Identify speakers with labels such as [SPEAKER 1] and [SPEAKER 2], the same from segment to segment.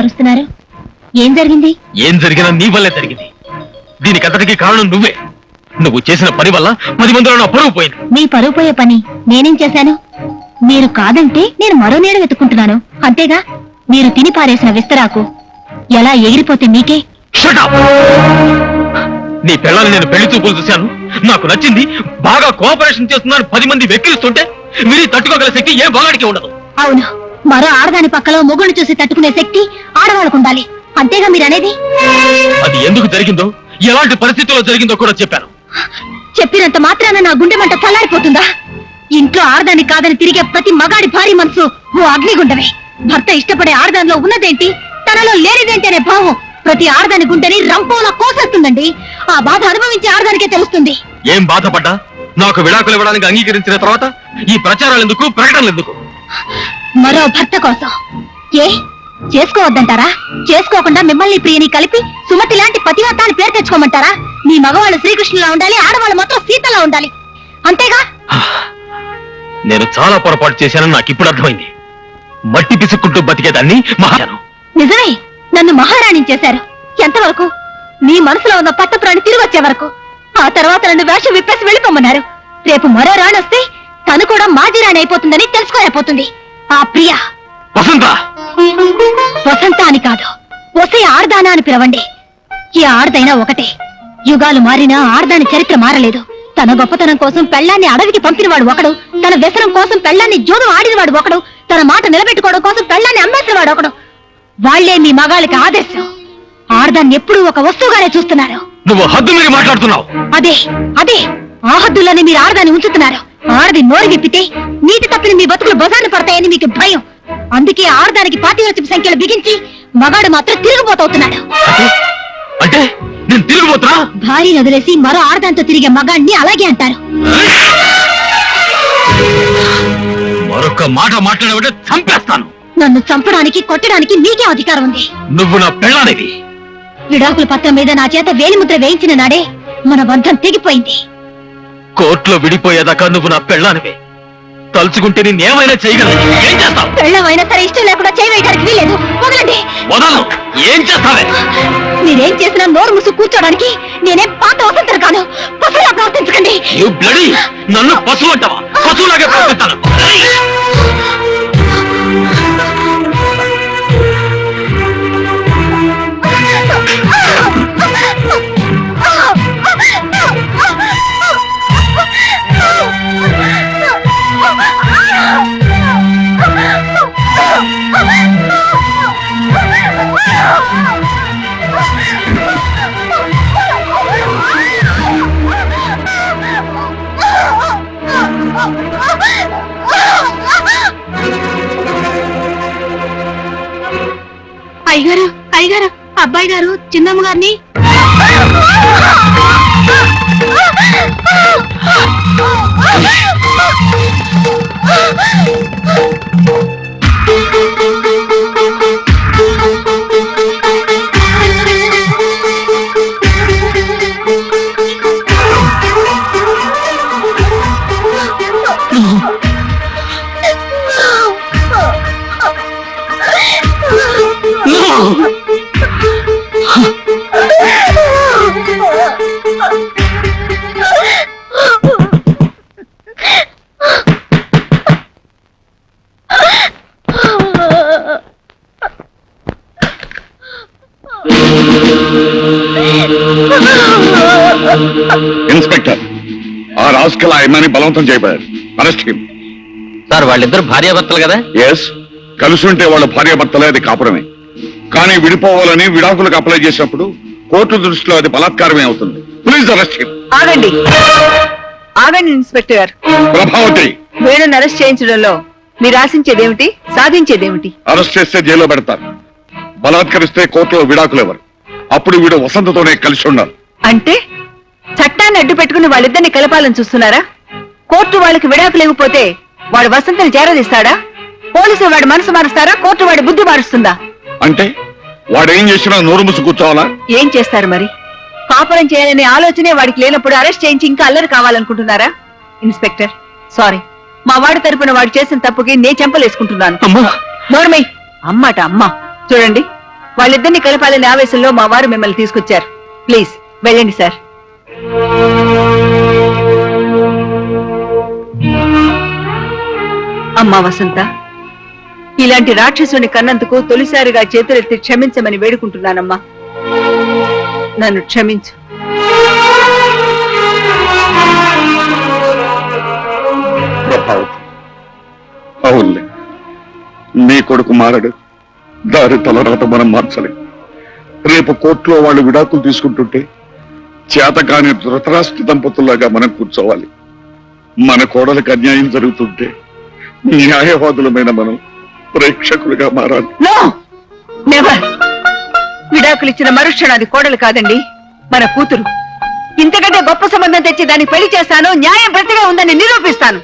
[SPEAKER 1] అరుస్తున్నారు ఏం జరిగింది?
[SPEAKER 2] ఏం జరిగినా నీ వల్లే జరిగింది. దీనికి అంతటికి కారణం నువ్వే. నువ్వు చేసిన పని వల్ల పది మందిలో నా పరువు పోయింది.
[SPEAKER 1] మీ పరువు పోయే పని నేనేం చేశాను? మీరు కాదంటే నేను మరో నీడ వెతుక్కుంటున్నాను. అంతేగా మీరు తిని పారేసిన విస్తరాకు ఎలా ఎగిరిపోతే మీకే!
[SPEAKER 2] నీ పిల్లల్ని నేను పెళ్ళి చూపులు చూశాను. నాకు నచ్చింది బాగా కోఆపరేషన్ చేస్తున్నాను. పది మంది వెక్కిరిస్తుంటే మీరు తట్టుకోగల శక్తి ఏ బాగాడికి ఉండదు.
[SPEAKER 1] అవును. మరో ఆడదాని పక్కలో మొగుడు చూసి తట్టుకునే శక్తి ఆడవాళ్ళకు ఉండాలి. అంతేగా మీరనేది?
[SPEAKER 2] అది ఎందుకు జరిగిందో ఎలాంటి పరిస్థితుల్లో జరిగిందో కూడా చెప్పాను.
[SPEAKER 1] చెప్పినంత మాత్రాన నా గుండె మంట చల్లారిపోతుందా? ఇంట్లో ఆడదాని కాదని తిరిగే ప్రతి మగాడి భారీ మనసు ఓ అగ్నిగుండమే. భర్త ఇష్టపడే ఆడదానిలో ఉన్నదేంటి? తనలో లేనిదేంటి అనే భావం ప్రతి ఆడదాని గుండెని రంపోలా కోసేస్తుందండి. ఆ బాధ అనుభవించే ఆడదానికే తెలుస్తుంది.
[SPEAKER 2] ఏం బాధపడ్డా? నాకు విడాకులు ఇవ్వడానికి అంగీకరించిన తర్వాత ఈ ప్రచారాలు ఎందుకు ప్రకటనలు ఎందుకు?
[SPEAKER 1] మరో భర్త కోసం. ఏ? చేసుకోవద్దంటారా? చేసుకోకుండా మిమ్మల్ని ప్రియని కలిపి సుమతి లాంటి పతివ్రతాన్ని పేరు తెచ్చుకోమంటారా? మీ మగవాళ్ళు శ్రీకృష్ణులా ఉండాలి ఆడవాళ్ళు మాత్రం సీతలా ఉండాలి. అంతేగా?
[SPEAKER 2] నేను చాలా పొరపాటు చేశానని నాకు ఇప్పుడు అర్థమైంది. మట్టి పిసుక్కుంటూ బతికేదాన్ని మహాను
[SPEAKER 1] నిజమే నన్ను మహారాణి చేశారు. ఎంతవరకు? మీ మనసులో ఉన్న పట్టప్రాణి తిరిగి వచ్చే వరకు. ఆ తర్వాత నన్ను వేషం విప్పేసి వెళ్ళిపోమన్నారు. రేపు మరో రాణి వస్తే తను కూడా మాజీ రాణి అయిపోతుందని తెలుసుకోలేకపోతుంది. ఆ ప్రియ.
[SPEAKER 2] వసంత!
[SPEAKER 1] వసంత అని కాదు. వసే ఆర్దానా అని పిలవండి. ఈ ఆర్దైనా ఒకటే. యుగాలు మారినా ఆర్దాని చరిత్ర మారలేదు. తన గొప్పతనం కోసం పెళ్ళాన్ని అడవికి పంపినవాడు ఒకడు. తన వ్యసనం కోసం పెళ్ళాన్ని జోదం ఆడినవాడు ఒకడు. తన మాట నిలబెట్టుకోవడం కోసం పెళ్ళాన్ని అమ్మేసినవాడు ఒకడు. వాళ్ళే మీ మగాళ్ళకి ఆదర్శం. ఆర్దాన్ని ఎప్పుడూ ఒక వస్తువుగానే చూస్తున్నారు.
[SPEAKER 2] నువ్వు హద్దు మీరు మాట్లాడుతున్నావు.
[SPEAKER 1] అదే అదే. ఆ హద్దుల్లోనే మీరు ఆడదాన్ని ఉంచుతున్నారు. ఆడది నోరు విప్పితే నీటి తప్పిన మీ బతుకులు బజార్న పడతాయని మీకు భయం. అందుకే ఆడదానికి పాతివచ్చిన సంఖ్యలు బిగించి మగాడు మాత్రం
[SPEAKER 2] అంటే? నేను తిరిగిపోతున్నా?
[SPEAKER 1] భార్యను వదిలేసి మరో ఆడదాంతో తిరిగే మగాడిని అలాగే అంటారు.
[SPEAKER 2] మరొక మాట మాట్లాడబట్టే చంపేస్తాను.
[SPEAKER 1] నన్ను చంపడానికి కొట్టడానికి మీకే అధికారం ఉంది.
[SPEAKER 2] నువ్వు నా పెళ్ళానివి.
[SPEAKER 1] విడాకుల పత్రం మీద నా చేత వేలిముద్ర వేయించిన నాడే మన బంధం తెగిపోయింది.
[SPEAKER 2] కోర్టులో విడిపోయేదాకా నువ్వు నా పెళ్ళానివి? తలుచుకుంటే నేనేమైనా చేయగలను. ఏం చేస్తావు?
[SPEAKER 1] పెళ్ళమైనా సరే ఇష్టం లేకుండా చేయవేయడానికి వీలేదు వదలండి.
[SPEAKER 2] వదలను. ఏం చేస్తావే?
[SPEAKER 1] మీరేం చేసినా నోరు ముసు కూర్చోడానికి నేనేం పాత వసంతరు కాను పసులా ప్రవర్తించకండి.
[SPEAKER 2] యు బ్లడీ నన్ను పశువు అంటావా? పశువులాగే ప్రవర్తిస్తాను.
[SPEAKER 1] అబ్బాయి గారు చిన్నమ్మ గారిని.
[SPEAKER 3] ఇన్స్పెక్టర్ ఆ రాజకీయ ఆయన్ని బలవంతం చేయబడారు అరెస్ట్ హిమ్.
[SPEAKER 2] సార్ వాళ్ళిద్దరు భార్యాభర్తలు కదా?
[SPEAKER 3] ఎస్ కలిసుంటే వాళ్ళ భార్యాభర్తలే అది కాపురమే. కానీ విడిపోవాలని విడాకులకు అప్లై చేసినప్పుడు కోర్టు దృష్టిలో అది బలాత్కారమే అవుతుంది. ప్లీజ్ అరెస్ట్ హిమ్
[SPEAKER 4] ఆగండి. ఆగండి ఇన్స్పెక్టర్ గారు.
[SPEAKER 3] ప్రభావతి.
[SPEAKER 4] వేణుని అరెస్ట్ చేయించడంలో మీరు ఆశించేదేమిటి? సాధించేదేమిటి?
[SPEAKER 3] అరెస్ట్ చేస్తే జైల్లో పెడతారు. బలాత్కరిస్తే కోర్టులో విడాకులు ఎవరు అప్పుడు వీడు వసంతతోనే కలిసి ఉండాలి.
[SPEAKER 4] అంటే? అడ్డు పెట్టుకుని వాళ్ళిద్దరిని కలపాలని చూస్తున్నారా? కోర్టు వాళ్ళకి విడాకులు ఇవ్వకపోతే వాడు వసంతని చేరదీస్తాడా? పోలీసులు వాడి మనసు మారుస్తారా? కోర్టు వాడి బుద్ధి మారుస్తుందా?
[SPEAKER 3] అంటే వాడేం చేసినా నోరు ముసు కూర్చోవాలా?
[SPEAKER 4] ఏం చేస్తారు మరి? కాపురం చేయాలనే ఆలోచనే వాడికి లేనప్పుడు అరెస్ట్ చేయించి ఇంకా అల్లరి కావాలనుకుంటున్నారా? Inspector sorry. మా వాడి తరపున వాడు చేసిన తప్పుకి నే చెంపలేసుకుంటున్నాను. నోర్మై! అమ్మట అమ్మ! చూడండి వాళ్ళిద్దరిని కలపాలని ఆవేశంలో మా వారు మిమ్మల్ని తీసుకొచ్చారు. ప్లీజ్ వెళ్ళండి సార్. అమ్మా వసంత ఇలాంటి రాక్షసుని కన్నందుకు తొలిసారిగా చేతులెత్తి క్షమించమని వేడుకుంటున్నానమ్మా. నన్ను క్షమించు.
[SPEAKER 3] అవునులే. నీ కొడుకు మారడు. దారి తలరాత మనం మార్చలేం రేపు కోర్టులో వాళ్ళు విడాకులు తీసుకుంటుంటే చేతకాని ధృతరాష్ట్ర దంపతుల్లాగా మనం కూర్చోవాలి. మన కోడలకు అన్యాయం జరుగుతుంటే న్యాయవాదులమైన మనం ప్రేక్షకులుగా మారాలి.
[SPEAKER 4] విడాకులు ఇచ్చిన మరుక్షణాది కోడలు కాదండి మన కూతురు. ఇంతకంటే గొప్ప సంబంధం తెచ్చి దాన్ని పెళ్ళి చేస్తాను న్యాయం ప్రతిగా ఉందని నిరూపిస్తాను.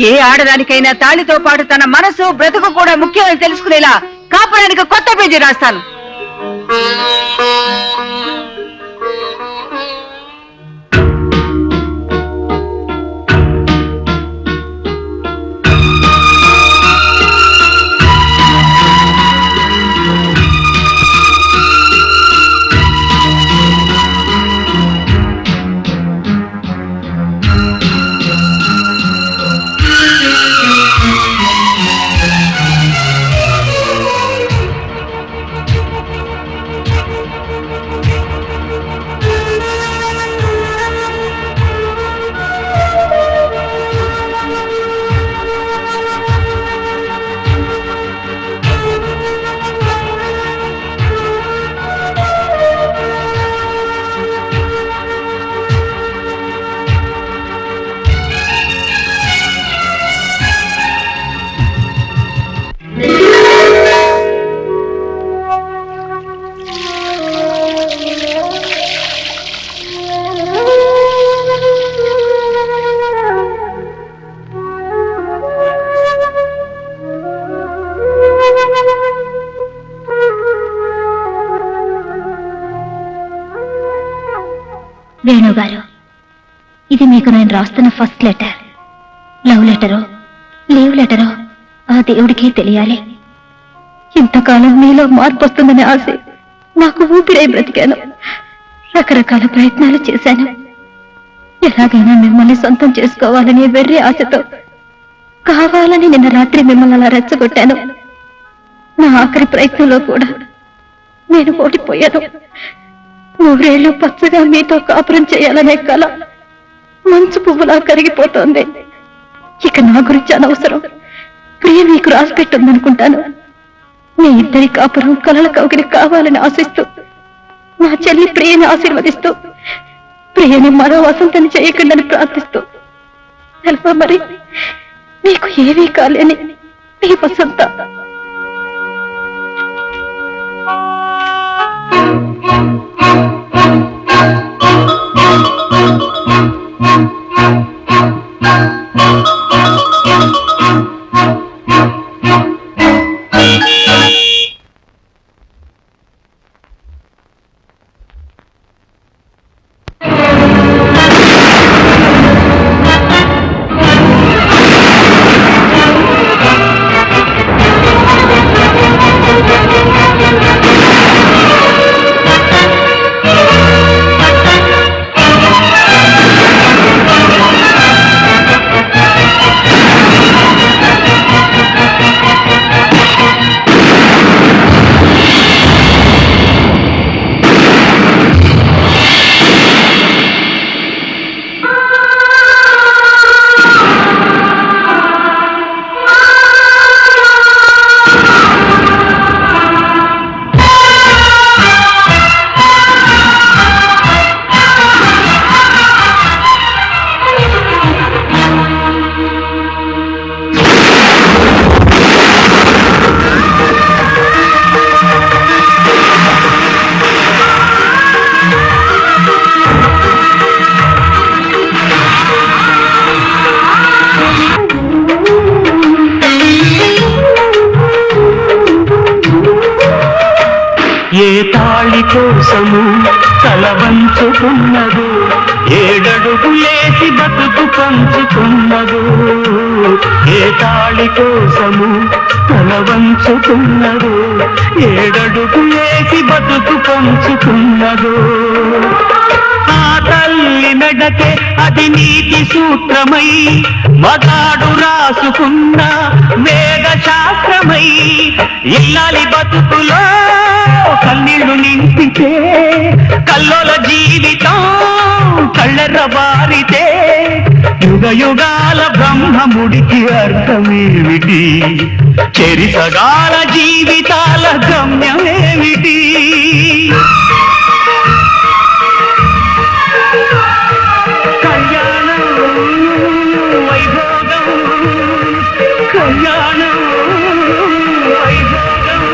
[SPEAKER 4] ఏ ఆడదానికైనా తాళితో పాటు తన మనసు బ్రతుకు కూడా ముఖ్యమని తెలుసుకునేలా కాపురానికి కొత్త పేజీ రాస్తాను.
[SPEAKER 5] వేణుగారు ఇది మీకు నేను రాస్తున్న ఫస్ట్ లెటర్. లవ్ లెటరో లీవ్ లెటరో ఆ దేవుడికే తెలియాలి. ఇంతకాలం మీలో మార్పు వస్తుందనే ఆశ నాకు ఊపిరై బ్రతికాను. రకరకాల ప్రయత్నాలు చేశాను. ఎలాగైనా మిమ్మల్ని సొంతం చేసుకోవాలని వెర్రి ఆశతో కావాలని నిన్న రాత్రి మిమ్మల్ని అలా రెచ్చగొట్టాను. నా ఆఖరి ప్రయత్నంలో కూడా నేను ఓడిపోయాను. నూరేళ్ళు పచ్చగా మీతో కాపురం చేయాలనే కల మంచు పువ్వులా కరిగిపోతోంది. ఇక నా గురించి అనవసరం. ప్రియ మీకు రాసి పెట్టుందనుకుంటాను మీ ఇద్దరి కాపురం కలల కౌగిలి కావాలని ఆశిస్తూ నా చెల్లి ప్రియని ఆశీర్వదిస్తూ ప్రియని మరో వసంతని చేయకుండా ప్రార్థిస్తూ. తెలుసా మరి మీకు ఏమీ కాలేని మీ వసంత
[SPEAKER 6] వంచుకున్నదు ఏడడుగులేసి బతుకు పంచుకున్నదు ఏ తాళి కోసము తల వంచుతున్నదో. ఏడడుగు వేసి బతుకు పంచుకున్నదు మెడకే అది నీతి సూత్రమై మగాడు రాసుకున్న వేద శాస్త్రమై ఇల్లాలి బతుకులో కన్నీళ్ళు నింపితే కల్లోల జీవితం కళ్ళెర్ర బారితే యుగ యుగాల బ్రహ్మముడికి అర్థమేమిటి? చెరిసగాల జీవితాల గమ్యమేమిటి? వైభోగం కళ్యాణం వైభోగం.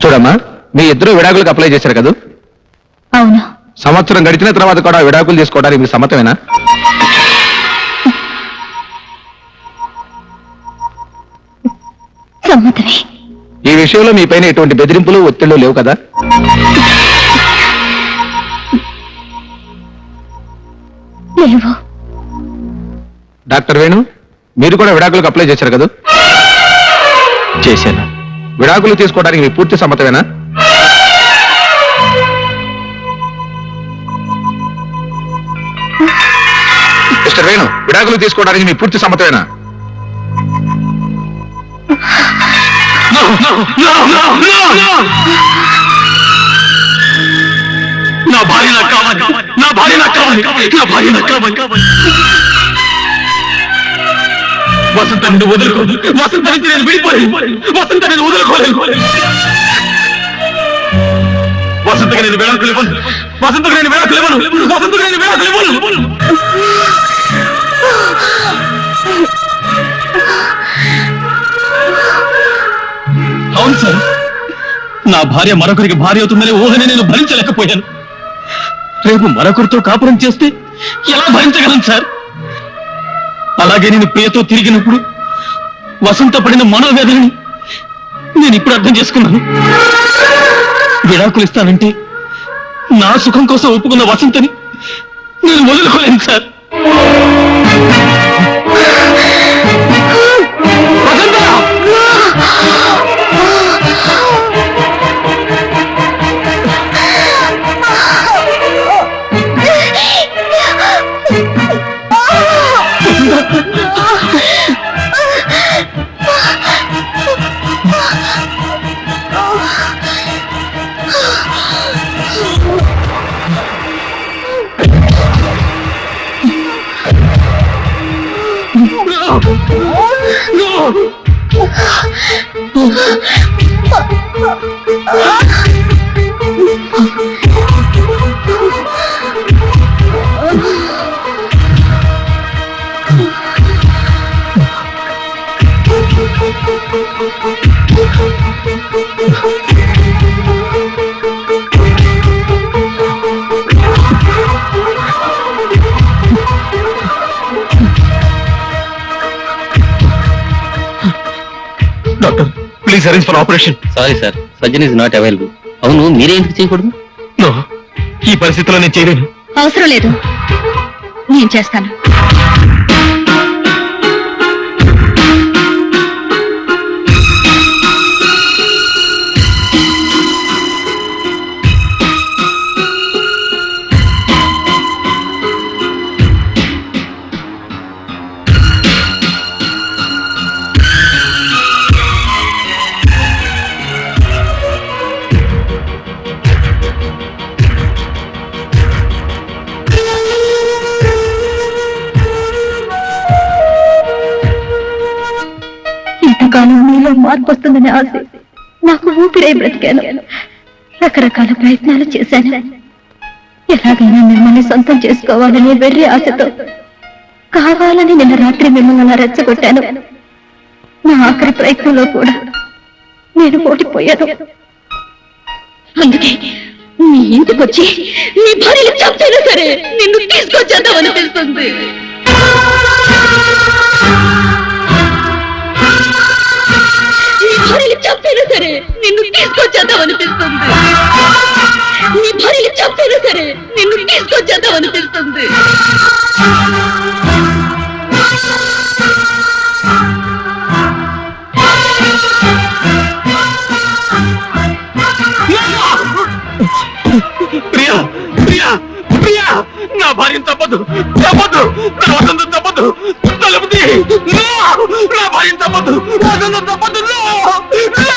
[SPEAKER 7] చూడమ్మా మీ ఇద్దరు విడాకులకు అప్లై చేశారు కదా?
[SPEAKER 1] అవును.
[SPEAKER 7] సంవత్సరం గడిచిన తర్వాత కూడా విడాకులు తీసుకోవడానికి మీకు సమ్మతమేనా?
[SPEAKER 1] సమ్మతమే
[SPEAKER 7] ఈ విషయంలో మీ పైన ఎటువంటి బెదిరింపులు ఒత్తిళ్ళు లేవు కదా?
[SPEAKER 1] లేవు.
[SPEAKER 7] డాక్టర్ వేణు మీరు కూడా విడాకులకు అప్లై చేశారు కదా?
[SPEAKER 2] చేశాను.
[SPEAKER 7] విడాకులు తీసుకోవడానికి మీ పూర్తి సమ్మతమేనా? మిస్టర్ వేణు విడాకులు తీసుకోవడానికి మీ పూర్తి సమ్మతమేనా?
[SPEAKER 2] నా భార్య నాకు కావాలి. నా భార్య నాకు కావాలి. నా భార్య నాకు కావాలి. వసంత నేను వదులుకోలేదు వసంత నుంచి నేను విడిపోలేదు వసంత నేను వదులుకోలేదు వసంతగా నేను వేళకు లేవను. వసంతకు నేను వేళకు లేవను. వసంతకు నేను వేళకు లేవను. చేశారు సార్ నా భార్య మరొకరికి భార్య అవుతుందనే ఊహని నేను భరించలేకపోయాను. రేపు మరొకరితో కాపురం చేస్తే ఎలా భరించగలను సార్? అలాగే నేను ప్రియతో తిరిగినప్పుడు వసంత పడిన మనోవేదనని నేను ఇప్పుడు అర్థం చేసుకున్నాను. విడాకులు ఇస్తానంటే నా సుఖం కోసం ఒప్పుకున్న వసంతని నేను వదులుకోలేను sir. Doctor please arrange for operation
[SPEAKER 8] sorry sir surgeon is not available అవును మీరే ఎందుకు చేయకూడదు?
[SPEAKER 2] నో ఈ పరిస్థితిలో నేను చేయలేను.
[SPEAKER 1] అవసరం లేదు. నేను చేస్తాను. ఆశ నాకు ఊపిరే బ్రతికాను. రకరకాల ప్రయత్నాలు చేశాను. ఎలాగైనా మిమ్మల్ని సొంతం చేసుకోవాలని వెర్రి ఆశతో కావాలని నిన్న రాత్రి మిమ్మల్ని రెచ్చగొట్టాను. నా ఆఖరి ప్రయత్నంలో కూడా నేను ఓడిపోయాను. అందుకే నీ ఇంటికి వచ్చి మీ భార్య చంపైనా సరే నిన్ను తీసుకొచ్చేద్దాం అనిపిస్తుంది భార్యలు
[SPEAKER 9] చంపైనా సరే నిన్ను తీసుకొచ్చేద్దామనిపిస్తుంది. నీ భార్యని చంపైనా సరే నిన్ను తీసుకొచ్చేద్దామనిపిస్తుంది.
[SPEAKER 2] ప్రియా ప్రియా ప్రియా నా భార్యను తప్పదు తప్పదు నా వసంతం నా భార్యను తప్పదు వసంతం తప్పదు No! No!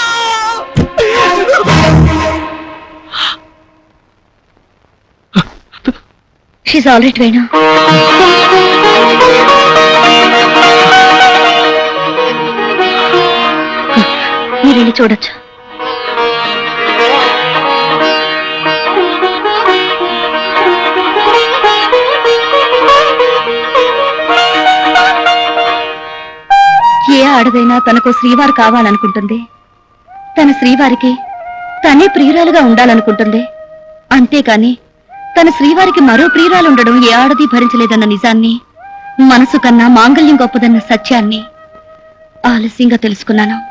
[SPEAKER 9] She's all right Venu మీరు వెళ్ళి చూడొచ్చు ఆడదైనా తనకు శ్రీవారు కావాలనుకుంటుంది. తన శ్రీవారికి తనే ప్రియురాలుగా ఉండాలనుకుంటుంది. అంతేకాని తన శ్రీవారికి మరో ప్రియురాలు ఉండడం ఏ ఆడది భరించలేదన్న నిజాన్ని మనసు కన్నా మాంగళ్యం గొప్పదన్న సత్యాన్ని ఆలస్యంగా తెలుసుకున్నాను.